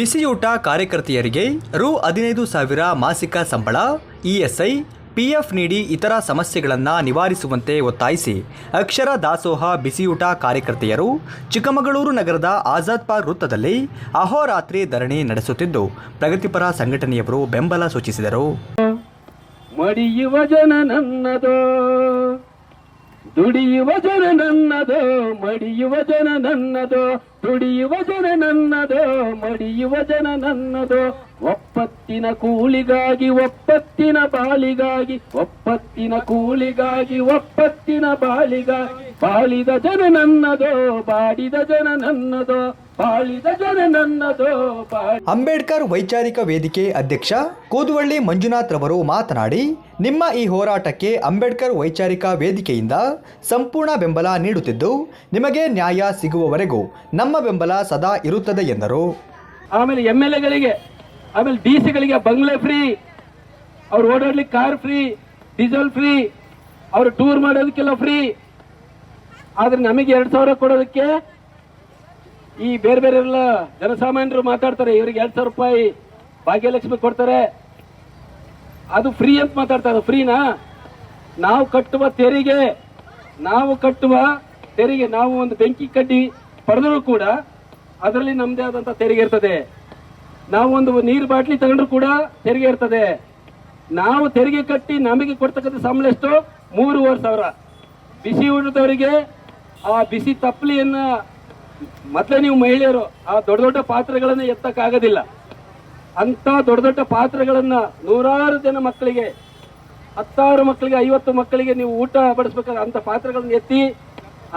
ಬಿಸಿಯೂಟ ಕಾರ್ಯಕರ್ತೆಯರಿಗೆ ರು ಹದಿನೈದು ಸಾವಿರ ಮಾಸಿಕ ಸಂಬಳ ಇಎಸ್ಐ ಪಿಎಫ್ ನೀಡಿ ಇತರ ಸಮಸ್ಯೆಗಳನ್ನು ನಿವಾರಿಸುವಂತೆ ಒತ್ತಾಯಿಸಿ ಅಕ್ಷರ ದಾಸೋಹ ಬಿಸಿಯೂಟ ಕಾರ್ಯಕರ್ತೆಯರು ಚಿಕ್ಕಮಗಳೂರು ನಗರದ ಆಜಾದ್ ಪಾರ್ಕ್ ವೃತ್ತದಲ್ಲಿ ಅಹೋರಾತ್ರಿ ಧರಣಿ ನಡೆಸುತ್ತಿದ್ದು, ಪ್ರಗತಿಪರ ಸಂಘಟನೆಯವರು ಬೆಂಬಲ ಸೂಚಿಸಿದರು. ಮಡಿಯುವ ಜನ ದುಡಿಯುವ ಜನ ನನ್ನದೋ ಮಡಿಯುವ ಜನ ನನ್ನದು ದುಡಿಯುವ ಜನ ನನ್ನದು ಮಡಿಯುವ ಜನ ನನ್ನದು ಒಪ್ಪತ್ತಿನ ಕೂಲಿಗಾಗಿ, ಒಪ್ಪತ್ತಿನ ಬಾಳಿಗಾಗಿ, ಒಪ್ಪತ್ತಿನ ಕೂಲಿಗಾಗಿ, ಒಪ್ಪತ್ತಿನ ಬಾಳಿಗಾಗಿ, ಬಾಳಿದ ಜನ ನನ್ನದು ಬಾಡಿದ ಜನ ನನ್ನದೋ ಅಂಬೇಡ್ಕರ್ ವೈಚಾರಿಕ ವೇದಿಕೆ ಅಧ್ಯಕ್ಷ ಕೂದುವಳ್ಳಿ ಮಂಜುನಾಥ್ ರವರು ಮಾತನಾಡಿ ನಿಮ್ಮ ಈ ಹೋರಾಟಕ್ಕೆ ಅಂಬೇಡ್ಕರ್ ವೈಚಾರಿಕ ವೇದಿಕೆಯಿಂದ ಸಂಪೂರ್ಣ ಬೆಂಬಲ ನೀಡುತ್ತಿದ್ದು ನಿಮಗೆ ನ್ಯಾಯ ಸಿಗುವವರೆಗೂ ನಮ್ಮ ಬೆಂಬಲ ಸದಾ ಇರುತ್ತದೆ ಎಂದರು. ಆಮೇಲೆ ಎಂ ಎಲ್ ಎಗಳಿಗೆ ಆಮೇಲೆ ಡಿ ಸಿಗಳಿಗೆ ಬಂಗ್ಲೆ ಫ್ರೀ ಅವ್ರು ಓಡಾಡ್ಲಿಕ್ಕೆ ಕಾರ್ ಫ್ರೀ ಡೀಸೆಲ್ ಫ್ರೀ ಅವ್ರು ಟೂರ್ ಮಾಡೋದಕ್ಕೆಲ್ಲ ಫ್ರೀ. ಆದ್ರೆ ನಮಗೆ ಎರಡು ಸಾವಿರ ಕೊಡೋದಕ್ಕೆ ಈ ಬೇರೆ ಬೇರೆ ಎಲ್ಲ ಜನಸಾಮಾನ್ಯರು ಮಾತಾಡ್ತಾರೆ, ಇವ್ರಿಗೆ ಎರಡು ಸಾವಿರ ರೂಪಾಯಿ ಭಾಗ್ಯಲಕ್ಷ್ಮಿ ಕೊಡ್ತಾರೆ. ಅದು ಫ್ರೀ ಅಂತ ಮಾತಾಡ್ತಾರೆ ಫ್ರೀನಾ ನಾವು ಕಟ್ಟುವ ತೆರಿಗೆ, ನಾವು ಕಟ್ಟುವ ತೆರಿಗೆ, ನಾವು ಒಂದು ಬೆಂಕಿ ಕಡ್ಡಿ ಪಡೆದರೂ ಕೂಡ ಅದರಲ್ಲಿ ನಮ್ಮದೇ ಆದಂಥ ತೆರಿಗೆ ಇರ್ತದೆ. ನಾವು ಒಂದು ನೀರು ಬಾಟ್ಲಿ ತಗೊಂಡ್ರು ಕೂಡ ತೆರಿಗೆ ಇರ್ತದೆ. ನಾವು ತೆರಿಗೆ ಕಟ್ಟಿ ನಮಗೆ ಕೊಡ್ತಕ್ಕಂಥ ಸಂಬಳ ಎಷ್ಟು? ಮೂರುವರೆ ಸಾವಿರ. ಬಿಸಿ ಊಟದವರಿಗೆ ಆ ಬಿಸಿ ತಪ್ಪಲಿಯನ್ನ ಮೊದಲೇ ನೀವು ಮಹಿಳೆಯರು ಆ ದೊಡ್ಡ ದೊಡ್ಡ ಪಾತ್ರೆಗಳನ್ನು ಎತ್ತಕ್ಕಾಗೋದಿಲ್ಲ. ಅಂಥ ದೊಡ್ಡ ದೊಡ್ಡ ಪಾತ್ರೆಗಳನ್ನು ನೂರಾರು ಜನ ಮಕ್ಕಳಿಗೆ, ಹತ್ತಾರು ಮಕ್ಕಳಿಗೆ, ಐವತ್ತು ಮಕ್ಕಳಿಗೆ ನೀವು ಊಟ ಬಡಿಸ್ಬೇಕಾದ್ರೆ ಅಂತ ಪಾತ್ರಗಳನ್ನ ಎತ್ತಿ,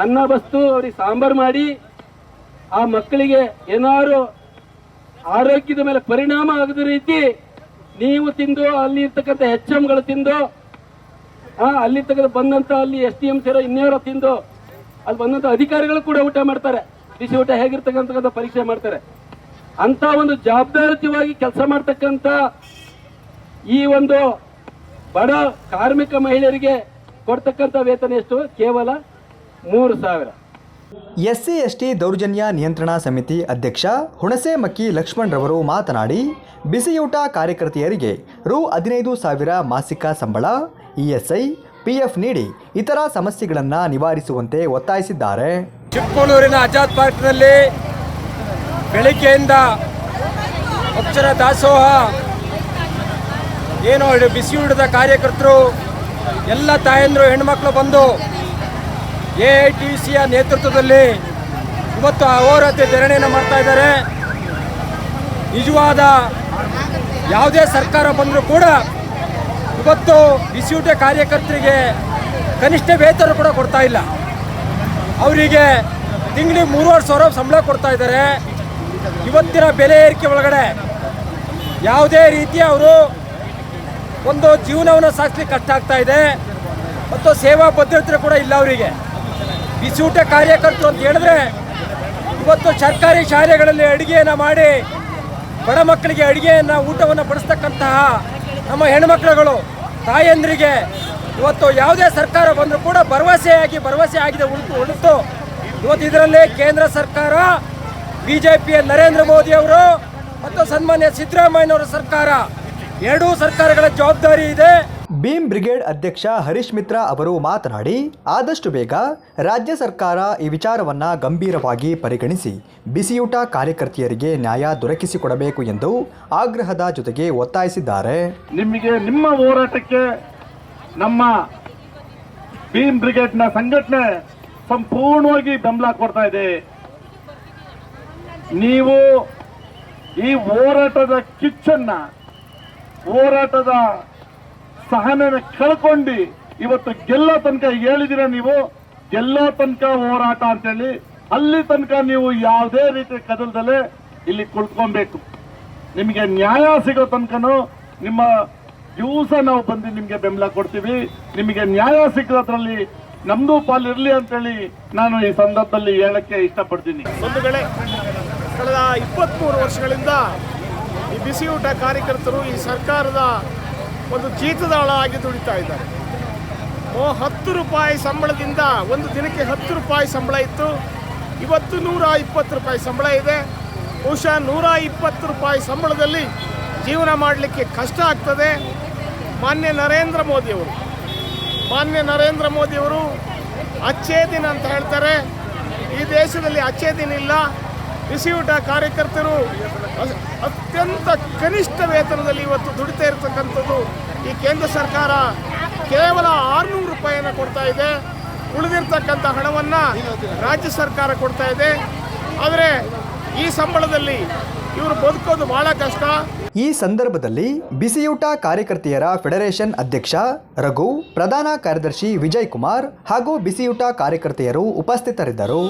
ಅನ್ನ ಬಸ್ತು, ಅವ್ರಿಗೆ ಸಾಂಬಾರ್ ಮಾಡಿ, ಆ ಮಕ್ಕಳಿಗೆ ಏನಾದ್ರು ಆರೋಗ್ಯದ ಮೇಲೆ ಪರಿಣಾಮ ಆಗದ ರೀತಿ ನೀವು ತಿಂದು ಅಲ್ಲಿ ಇರ್ತಕ್ಕಂಥ ಎಚ್ಗಳು ತಿಂದು, ಆ ಅಲ್ಲಿ ತಗದ ಬಂದಂತ ಅಲ್ಲಿ ಎಸ್ ಟಿ ಎಂ ಸೇರೋ ಇನ್ನೇರೋ ತಿಂದು, ಅಲ್ಲಿ ಬಂದಂತ ಅಧಿಕಾರಿಗಳು ಕೂಡ ಊಟ ಮಾಡ್ತಾರೆ. ಬಿಸಿ ಊಟ ಹೇಗಿರ್ತಕ್ಕಂಥ ಪರೀಕ್ಷೆ ಮಾಡ್ತಾರೆ. ಅಂತ ಒಂದು ಜವಾಬ್ದಾರಿಯುತವಾಗಿ ಕೆಲಸ ಮಾಡ್ತಕ್ಕಂಥ ಈ ಒಂದು ಬಡ ಕಾರ್ಮಿಕ ಮಹಿಳೆಯರಿಗೆ ಕೊಡ್ತಕ್ಕಂಥ ವೇತನ ಎಷ್ಟು? ಕೇವಲ ಮೂರು ಸಾವಿರ. ಎಸ್ಸಿ, ಎಸ್ಟಿ, ದೌರ್ಜನ್ಯ ನಿಯಂತ್ರಣ ಸಮಿತಿ ಅಧ್ಯಕ್ಷ ಹುಣಸೆಮಕ್ಕಿ ಲಕ್ಷ್ಮಣ್ ರವರು ಮಾತನಾಡಿ, ಬಿಸಿಯೂಟ ಕಾರ್ಯಕರ್ತೆಯರಿಗೆ ರು ಹದಿನೈದು ಸಾವಿರ ಮಾಸಿಕ ಸಂಬಳ ಇಎಸ್ಐ ಪಿಎಫ್ ನೀಡಿ ಇತರ ಸಮಸ್ಯೆಗಳನ್ನು ನಿವಾರಿಸುವಂತೆ ಒತ್ತಾಯಿಸಿದ್ದಾರೆ. ಚಿಕ್ಕಮಗಳೂರಿನ ಆಜಾದ್ ಪಾರ್ಕ್ನಲ್ಲಿ ಬೆಳಿಗ್ಗೆಯಿಂದ ಅಕ್ಷರ ದಾಸೋಹ, ಏನು ಬಿಸಿ ಹಿಡಿದ ಕಾರ್ಯಕರ್ತರು, ಎಲ್ಲ ತಾಯಂದರು, ಹೆಣ್ಮಕ್ಳು ಬಂದು ಎ ಐ ಟಿ ಸಿಯ ನೇತೃತ್ವದಲ್ಲಿ ಇವತ್ತು ಅಹೋರಾತ್ರಿ ಧರಣಿಯನ್ನು ಮಾಡ್ತಾ ಇದ್ದಾರೆ. ನಿಜವಾದ ಯಾವುದೇ ಸರ್ಕಾರ ಬಂದರೂ ಕೂಡ ಇವತ್ತು ಬಿಸಿಯೂಟ ಕಾರ್ಯಕರ್ತರಿಗೆ ಕನಿಷ್ಠ ವೇತನ ಕೂಡ ಕೊಡ್ತಾ ಇಲ್ಲ. ಅವರಿಗೆ ತಿಂಗಳಿಗೆ ಮೂರುವರೆ ಸಾವಿರ ಸಂಬಳ ಕೊಡ್ತಾ ಇದ್ದಾರೆ. ಇವತ್ತಿನ ಬೆಲೆ ಏರಿಕೆ ಒಳಗಡೆ ಯಾವುದೇ ರೀತಿ ಅವರು ಒಂದು ಜೀವನವನ್ನು ಸಾಗಿಸ್ಲಿಕ್ಕೆ ಕಷ್ಟ ಆಗ್ತಾ ಇದೆ. ಮತ್ತು ಸೇವಾ ಭದ್ರತೆ ಕೂಡ ಇಲ್ಲ ಅವರಿಗೆ. ಬಿಸಿಯೂಟ ಕಾರ್ಯಕರ್ತರು ಅಂತ ಹೇಳಿದ್ರೆ ಇವತ್ತು ಸರ್ಕಾರಿ ಶಾಲೆಗಳಲ್ಲಿ ಅಡುಗೆಯನ್ನು ಮಾಡಿ ಬಡ ಮಕ್ಕಳಿಗೆ ಅಡುಗೆಯನ್ನು ಊಟವನ್ನು ಬಡಿಸ್ತಕ್ಕಂತಹ ನಮ್ಮ ಹೆಣ್ಮಕ್ಳುಗಳು ತಾಯಂದ್ರಿಗೆ ಇವತ್ತು ಯಾವುದೇ ಸರ್ಕಾರ ಬಂದರೂ ಕೂಡ ಭರವಸೆಯಾಗಿ ಭರವಸೆ ಆಗಿದೆ ಉಳಿತು ಉಳಿತು ಇವತ್ತು ಇದರಲ್ಲಿ ಕೇಂದ್ರ ಸರ್ಕಾರ ಬಿ ಜೆ ಪಿಯ ನರೇಂದ್ರ ಮೋದಿ ಅವರು ಮತ್ತು ಸನ್ಮಾನ್ಯ ಸಿದ್ದರಾಮಯ್ಯನವರ ಸರ್ಕಾರ. ಎರಡೂ ಸರ್ಕಾರಗಳ ಜವಾಬ್ದಾರಿ ಇದೆ. ಭೀಮ್ ಬ್ರಿಗೇಡ್ ಅಧ್ಯಕ್ಷ ಹರೀಶ್ ಮಿತ್ರ ಅವರು ಮಾತನಾಡಿ ಆದಷ್ಟು ಬೇಗ ರಾಜ್ಯ ಸರ್ಕಾರ ಈ ವಿಚಾರವನ್ನು ಗಂಭೀರವಾಗಿ ಪರಿಗಣಿಸಿ ಬಿಸಿಯೂಟ ಕಾರ್ಯಕರ್ತೆಯರಿಗೆ ನ್ಯಾಯ ದೊರಕಿಸಿಕೊಡಬೇಕು ಎಂದು ಆಗ್ರಹದ ಜೊತೆಗೆ ಒತ್ತಾಯಿಸಿದ್ದಾರೆ. ನಿಮಗೆ ನಿಮ್ಮ ಹೋರಾಟಕ್ಕೆ ನಮ್ಮ ಭೀಮ್ ಬ್ರಿಗೇಡ್ನ ಸಂಘಟನೆ ಸಂಪೂರ್ಣವಾಗಿ ಬೆಂಬಲ ಕೊಡ್ತಾ ಇದೆ. ನೀವು ಈ ಹೋರಾಟದ ಕಿಚ್ಚನ್ನ, ಹೋರಾಟದ ಸಹನೆನ ಕಳ್ಕೊಂಡು ಇವತ್ತು ಗೆಲ್ಲೋ ತನಕ ಹೇಳಿದಿರ ನೀವು? ಗೆಲ್ಲೋ ತನಕ ಹೋರಾಟ ಅಂತೇಳಿ, ಅಲ್ಲಿ ತನಕ ನೀವು ಯಾವುದೇ ರೀತಿ ಕದಲ್ದಲ್ಲೇ ಇಲ್ಲಿ ಕುಳಿತ್ಕೊಬೇಕು ನಿಮಗೆ ನ್ಯಾಯ ಸಿಗೋ ತನಕನೂ ನಿಮ್ಮ ದಿವಸ ನಾವು ಬಂದು ನಿಮಗೆ ಬೆಂಬಲ ಕೊಡ್ತೀವಿ. ನಿಮಗೆ ನ್ಯಾಯ ಸಿಗೋದ್ರಲ್ಲಿ ನಮ್ದು ಪಾಲು ಇರಲಿ ಅಂತೇಳಿ ನಾನು ಈ ಸಂದರ್ಭದಲ್ಲಿ ಹೇಳಕ್ಕೆ ಇಷ್ಟಪಡ್ತೀನಿ. ಒಂದು ವೇಳೆ ಕಳೆದ ಇಪ್ಪತ್ತ್ಮೂರು ವರ್ಷಗಳಿಂದ ಈ ಬಿಸಿಯೂಟ ಕಾರ್ಯಕರ್ತರು ಈ ಸರ್ಕಾರದ ಒಂದು ಜೀತದಾಳ ಆಗಿ ದುಡಿತಾ ಇದ್ದಾರೆ. ಓ, ಹತ್ತು ರೂಪಾಯಿ ಸಂಬಳದಿಂದ ಒಂದು ದಿನಕ್ಕೆ ಹತ್ತು ರೂಪಾಯಿ ಸಂಬಳ ಇತ್ತು. ಇವತ್ತು ನೂರ ಇಪ್ಪತ್ತು ರೂಪಾಯಿ ಸಂಬಳ ಇದೆ. ಬಹುಶಃ ನೂರ ಇಪ್ಪತ್ತು ರೂಪಾಯಿ ಸಂಬಳದಲ್ಲಿ ಜೀವನ ಮಾಡಲಿಕ್ಕೆ ಕಷ್ಟ ಆಗ್ತದೆ. ಮಾನ್ಯ ನರೇಂದ್ರ ಮೋದಿಯವರು, ಮಾನ್ಯ ನರೇಂದ್ರ ಮೋದಿಯವರು ಅಚ್ಚೇ ದಿನ ಅಂತ ಹೇಳ್ತಾರೆ. ಈ ದೇಶದಲ್ಲಿ ಅಚ್ಚೇ ದಿನ ಇಲ್ಲ. ಬಿಸಿಯೂಟ ಕಾರ್ಯಕರ್ತರು ಅತ್ಯಂತ ಕನಿಷ್ಠ ವೇತನದಲ್ಲಿ ಇವತ್ತು ದುಡಿತಾ ಇರತಕ್ಕಂಥದ್ದು ಈ ಕೇಂದ್ರ ಸರ್ಕಾರ. ಕೇವಲ ಆರುನೂರು ರೂಪಾಯಿಯನ್ನು ಕೊಡ್ತಾ ಇದೆ. ಉಳಿದಿರ್ತಕ್ಕಂಥ ಹಣವನ್ನು ರಾಜ್ಯ ಸರ್ಕಾರ ಕೊಡ್ತಾ ಇದೆ. ಆದರೆ ಈ ಸಂಬಳದಲ್ಲಿ ಇವರು ಬದುಕೋದು ಬಹಳ ಕಷ್ಟ. ಈ ಸಂದರ್ಭದಲ್ಲಿ ಬಿಸಿಯೂಟ ಕಾರ್ಯಕರ್ತೆಯರ ಫೆಡರೇಷನ್ ಅಧ್ಯಕ್ಷ, ರಘು, ಪ್ರಧಾನ ಕಾರ್ಯದರ್ಶಿ ವಿಜಯ್ ಕುಮಾರ್ ಹಾಗೂ ಬಿಸಿಯೂಟ ಕಾರ್ಯಕರ್ತೆಯರು ಉಪಸ್ಥಿತರಿದ್ದರು.